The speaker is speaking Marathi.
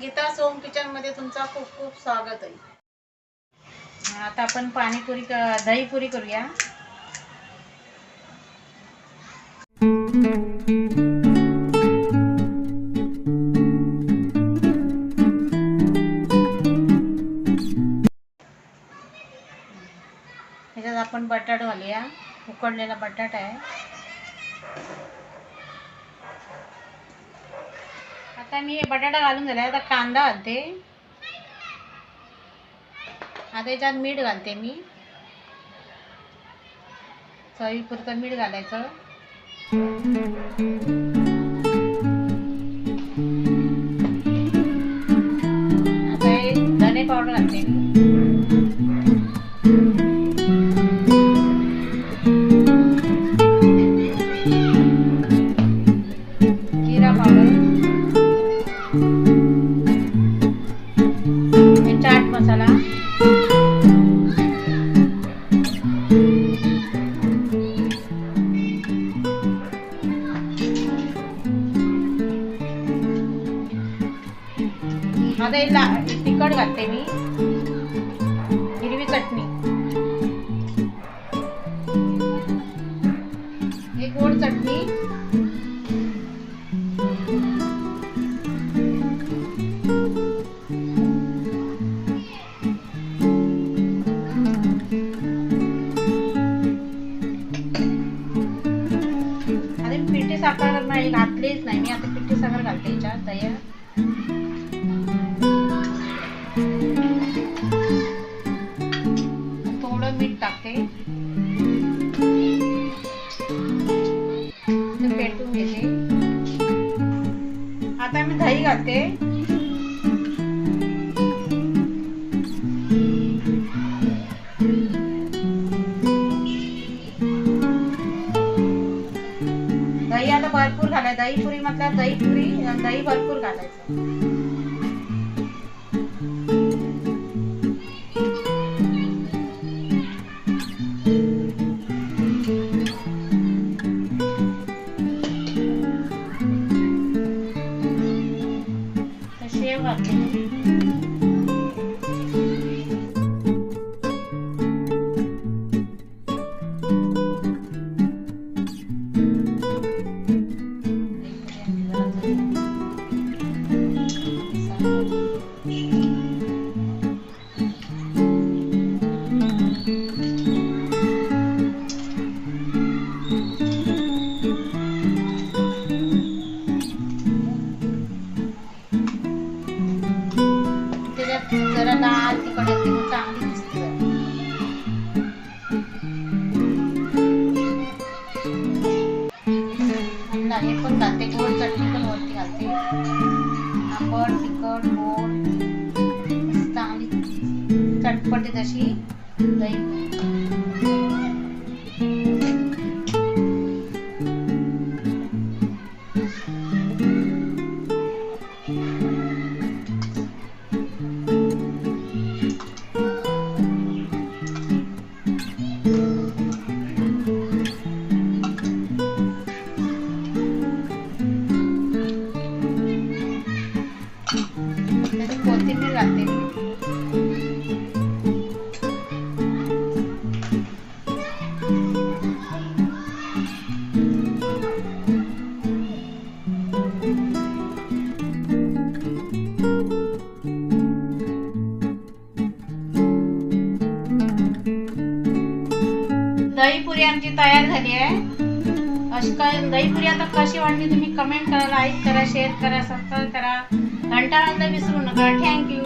गीता सोम किचनमध्ये तुमचा खूप खूप स्वागत आहे. आता आपण पाणीपुरी दहीपुरी करूया. ह्याच्यात आपण बटाट घालूया. उकडलेला बटाटा आहे. आता मी बटाटा घालून झाला. आता कांदा घालते. आता याच्यात मीठ घालते मी. चवीपुरतं मीठ घालायचं. आता धने पावडर घालते मी. आता हिला तिखट घालते मी. हिरवी चटणी. एक गोड चटणी. आता पिठी साखर नाही घातलीच नाही. मी आता पिठी साखर घालते याच्यात तयार. मी दही आता भरपूर घालायचं. दही पुरी म्हटलं दही पुरी दही भरपूर घालायचं. け आंबट तिखट गोड चांगली चटपटीत अशी दही Thank you. त्याच्यात कोथिंबीर घालते. दहीपुरी आमची तयार झाली आहे. अशी काय दहीपुरी आता कशी वाटली तुम्ही कमेंट करा लाईक करा शेअर करा सबस्क्राईब करा. घंटा वाजता विसरू नका. थँक्यू